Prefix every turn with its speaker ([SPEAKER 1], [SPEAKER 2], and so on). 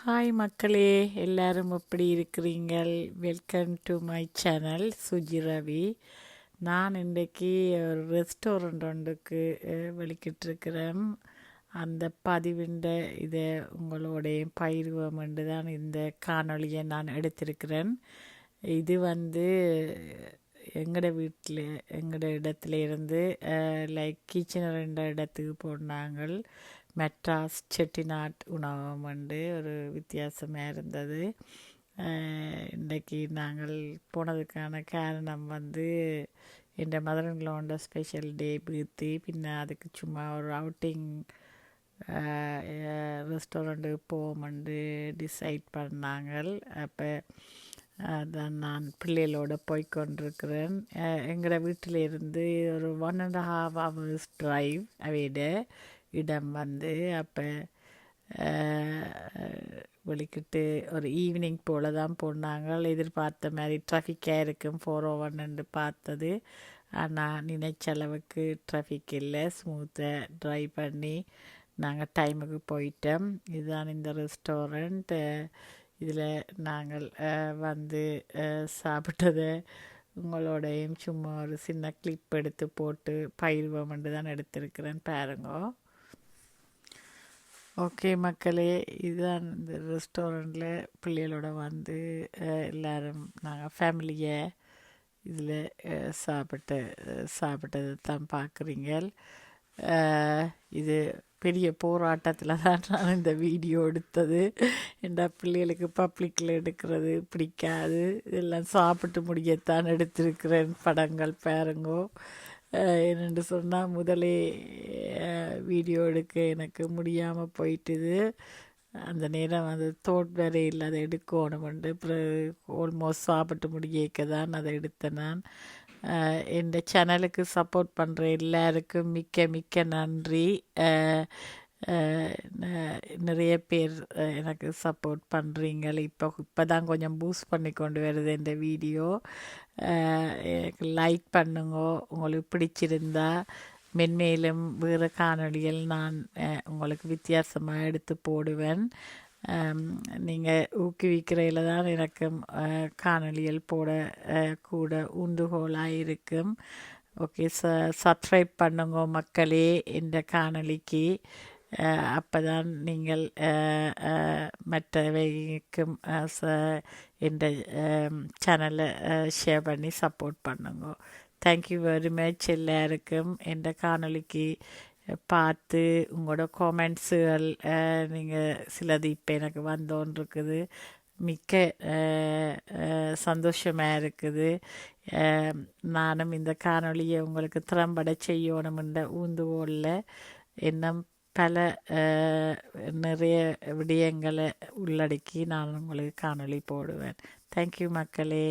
[SPEAKER 1] Hi மக்களே. எல்லோரும் எப்படி இருக்கிறீங்கள்? Welcome to my channel Suji Ravi நான் இன்றைக்கி ஒரு ரெஸ்டாரண்ட் ஒன்றுக்கு அஹ், அந்த பதிவிண்ட இதை உங்களோடையும் பயிர்வம் என்று தான் இந்த காணொளியை நான் எடுத்திருக்கிறேன். இது வந்து எங்களோட வீட்டில் எங்களோட இடத்துல இருந்து லைக் கிச்சனர் என்ற இடத்துக்கு போனாங்க மெட்ராஸ் செட்டிநாட் உணவகம் வந்து ஒரு வித்தியாசமாக இருந்தது. இன்றைக்கு நாங்கள் போனதுக்கான காரணம் வந்து என் மதரங்களோட ஸ்பெஷல் டே பீர்த்தி பின்ன அதுக்கு சும்மா ஒரு அவுட்டிங் ரெஸ்டாரண்ட்டுக்கு போவோம்னு டிசைட் பண்ணாங்க அப்போ அதான் நான் பிள்ளைகளோட போய் கொண்டிருக்கிறேன். எங்களோட வீட்டில் இருந்து ஒரு one and half hours drive அவையிட இடம் வந்து அப்போ வெளிக்கிட்டு ஒரு ஈவினிங் போல் தான் போனாங்க எதிர்பார்த்த மாதிரி ட்ராஃபிக்காக இருக்கும். ஃபோர் ஓ ஒன்னு பார்த்தது. ஆனால் நினைச்ச அளவுக்கு ட்ராஃபிக் இல்லை. ஸ்மூத்தாக ட்ரைவ் பண்ணி நாங்கள் டைமுக்கு போயிட்டோம். இதுதான் இந்த ரெஸ்டாரண்ட் இதில் நாங்கள் வந்து சாப்பிட்டதை உங்களோடையும் சும்மா ஒரு சின்ன கிளிப் எடுத்து போட்டு பயிர்வமென்று தான் எடுத்திருக்கிறேன். பாருங்க. ஓகே மக்களே இதுதான் இந்த ரெஸ்டாரண்ட்டில் பிள்ளைகளோட வந்து எல்லோரும் எல்லாரும் நாங்கள் ஃபேமிலியை இதில் சாப்பிட்டு சாப்பிட்டது சாப்பிட்டதை தான் பார்க்குறீங்க இது பெரிய போராட்டத்தில் தான் நான் இந்த வீடியோ எடுத்தது. என்ற பிள்ளைகளுக்கு பப்ளிக்கில் எடுக்கிறது பிடிக்காது? இதெல்லாம் சாப்பிட்டு முடியத்தான் எடுத்திருக்கிறேன் படங்கள் பாருங்கோ. என்னென்று சொன்னால் முதலே வீடியோ எடுக்க எனக்கு முடியாமல் போயிட்டுது. அந்த நேரம் வந்து தோட் வேற இல்லை அதை எடுக்கணுமெண்டு அப்புறம் ஆல்மோஸ்ட் சாப்பிட்டு முடியக்க தான் அதை எடுத்தேன் நான். இந்த சேனலுக்கு சப்போர்ட் பண்ணுற எல்லாருக்கும் மிக்க மிக்க நன்றி. நிறைய பேர் எனக்கு சப்போர்ட் பண்ணுறீங்க இப்போ இப்போ தான் கொஞ்சம் பூஸ்ட் பண்ணி கொண்டு வருது இந்த வீடியோ. எனக்கு லைக் பண்ணுங்க. உங்களுக்கு பிடிச்சிருந்தா மென்மேலும் வேறு காணொளிகள் நான் உங்களுக்கு வித்தியாசமாக எடுத்து போடுவேன். நீங்கள் ஊக்குவிக்கிறதில் தான் எனக்கும் அஹ், போட கூட ஊண்டுகோலாக இருக்கும். ஓகே ச சப்ஸ்கிரைப் பண்ணுங்க மக்களே இந்த காணொலிக்கு அப்போ தான் நீங்கள் மற்றவைக்கும் ச- இந்த சேனலை ஷேர் பண்ணி சப்போர்ட் பண்ணுங்க. தேங்க்யூ வெரி மச் எல்லாருக்கும். இந்த காணொலிக்கு பார்த்து உங்களோட காமெண்ட்ஸுகள் நீங்கள் சிலது இப்போ எனக்கு வந்தோன்னு இருக்குது மிக்க சந்தோஷமாக இருக்குது. நானும் இந்த காணொலியை உங்களுக்கு திறம்பட செய்யணுமென்ற ஊந்துகோளில் இன்னும் பல நிறைய விடயங்களை உள்ளடக்கி நான் உங்களுக்கு காணொளி போடுவேன். தேங்க்யூ மக்களே.